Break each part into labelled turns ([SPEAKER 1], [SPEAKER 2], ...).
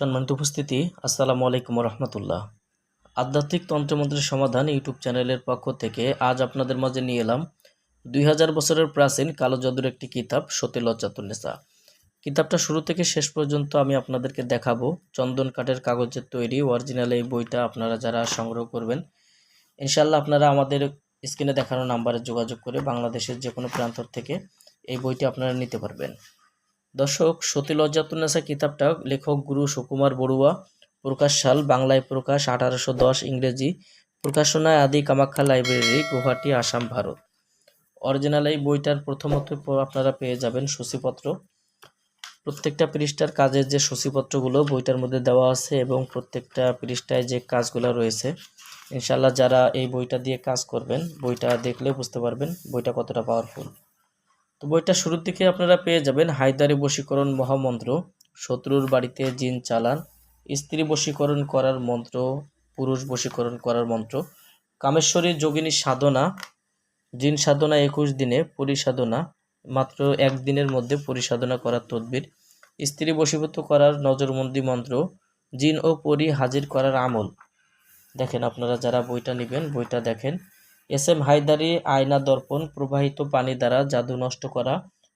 [SPEAKER 1] সম্মানিত উপস্থিতি, আসসালামু আলাইকুম রহমতুল্লাহ আধ্যাত্মিক তন্ত্রমন্ত্রের সমাধান ইউটিউব চ্যানেলের পক্ষ থেকে আজ আপনাদের মাঝে নিয়ে এলাম দুই হাজার বছরের প্রাচীন কালো জাদুর একটি কিতাব সতী লজ্জাতুন্নেসা কিতাবটা শুরু থেকে শেষ পর্যন্ত আমি আপনাদেরকে দেখাবো। চন্দন কাঠের কাগজের তৈরি অরিজিনাল এই বইটা আপনারা যারা সংগ্রহ করবেন ইনশাল্লাহ আপনারা আমাদের স্ক্রিনে দেখানো নাম্বারে যোগাযোগ করে বাংলাদেশের যে কোনো প্রান্তর থেকে এই বইটি আপনারা নিতে পারবেন। দর্শক, সতী লজ্জাতুন্নেসা কিতাবটা লেখক গুরু সুকুমার বড়ুয়া, প্রকাশ সাল, বাংলায় প্রকাশ, আঠারোশো দশ ইংরেজি, প্রকাশনায় আদি কামাখ্যা লাইব্রেরি, গুয়াহাটি, আসাম, ভারত। অরিজিনাল এই বইটার প্রথমত আপনারা পেয়ে যাবেন সূচিপত্র। প্রত্যেকটা পৃষ্ঠার কাজের যে সূচিপত্রগুলো বইটার মধ্যে দেওয়া আছে এবং প্রত্যেকটা পৃষ্ঠায় যে কাজগুলো রয়েছে ইনশাল্লাহ যারা এই বইটা দিয়ে কাজ করবেন, বইটা দেখলে বুঝতে পারবেন বইটা কতটা পাওয়ারফুল তো বইটা শুরুর দিকে আপনারা পেয়ে যাবেন হায়দারি বশীকরণ মহামন্ত্র, শত্রুর বাড়িতে জিন চালান, স্ত্রী বশীকরণ করার মন্ত্র, পুরুষ বশীকরণ করার মন্ত্র, কামেশ্বরী যোগিনী সাধনা, জিন সাধনা একুশ দিনে পরিসাধনা, মাত্র একদিনের মধ্যে পরিসাধনা করার তদবির, স্ত্রী বশীভূত করার নজরবন্দি মন্ত্র, জিন ও পরি হাজির করার আমল। দেখেন আপনারা যারা বইটা নেবেন, বইটা দেখেন এস এম হায়দারি আয়না দর্পণ প্রবাহিত পানি দ্বারা জাদু নষ্ট করা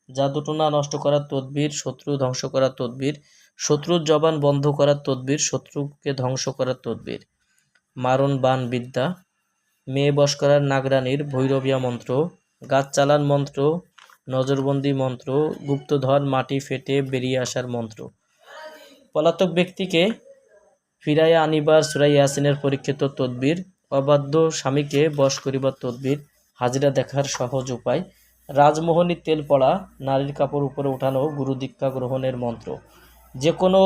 [SPEAKER 1] জাদুটোনা নষ্ট করার তদবির, শত্রু ধ্বংস করার তদবির, শত্রুর জবান বন্ধ করার তদবির, শত্রুকে ধ্বংস করার তদবির। মারণ বান বিদ্যা, মেয়ে বশ করার নাগরানির ভৈরবিয়া মন্ত্র, গাছ চালান মন্ত্র, নজরবন্দি মন্ত্র গুপ্তধর মাটি ফেটে বেরিয়ে আসার মন্ত্র। পলাতক ব্যক্তিকে ফিরাইয়া আনিবার সুরাই ইয়াসিনের পরীক্ষিত তদবির অবাধ্য স্বামীকে বশ করিবার তদবির হাজিরা দেখার সহজ উপায়। রাজমোহনী তেল পড়া, নারীর কাপড় উপরে উঠানো গুরু দীক্ষা গ্রহণের মন্ত্র। যে কোনো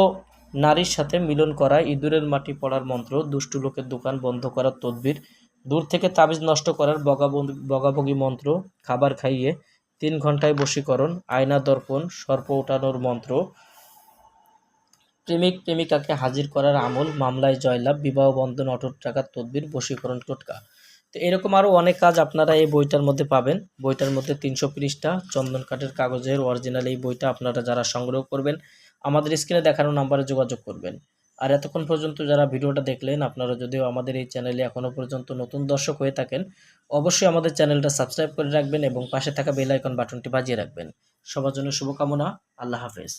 [SPEAKER 1] নারীর সাথে মিলন করা, ইঁদুরের মাটি পড়ার মন্ত্র, দুষ্টু লোকের দোকান বন্ধ করার তদবির, দূর থেকে তাবিজ নষ্ট করার বগাবগি মন্ত্র, খাবার খাইয়ে তিন ঘন্টায় বশীকরণ, আয়না দর্পণ, সর্প ওঠানোর মন্ত্র প্রেমিক প্রেমিকাকে হাজির করার আমল, মামলায় জয়লাভ, বিবাহ বন্ধন, অটুট টাকার তদবির, বশীকরণ, টোটকা। তো এরকম আরও অনেক কাজ আপনারা এই বইটার মধ্যে পাবেন। বইটার মধ্যে তিনশো পৃষ্ঠা, চন্দন কাঠের কাগজের অরিজিনাল এই বইটা আপনারা যারা সংগ্রহ করবেন, আমাদের স্ক্রিনে দেখানো নাম্বারে যোগাযোগ করবেন। আর এতক্ষণ পর্যন্ত যারা ভিডিওটা দেখলেন, আপনারা যদিও আমাদের এই চ্যানেলে এখনও পর্যন্ত নতুন দর্শক হয়ে থাকেন, অবশ্যই আমাদের চ্যানেলটা সাবস্ক্রাইব করে রাখবেন এবং পাশে থাকা বেল আইকন বাটনটি বাজিয়ে রাখবেন। সবার জন্য শুভকামনা, আল্লাহ হাফেজ।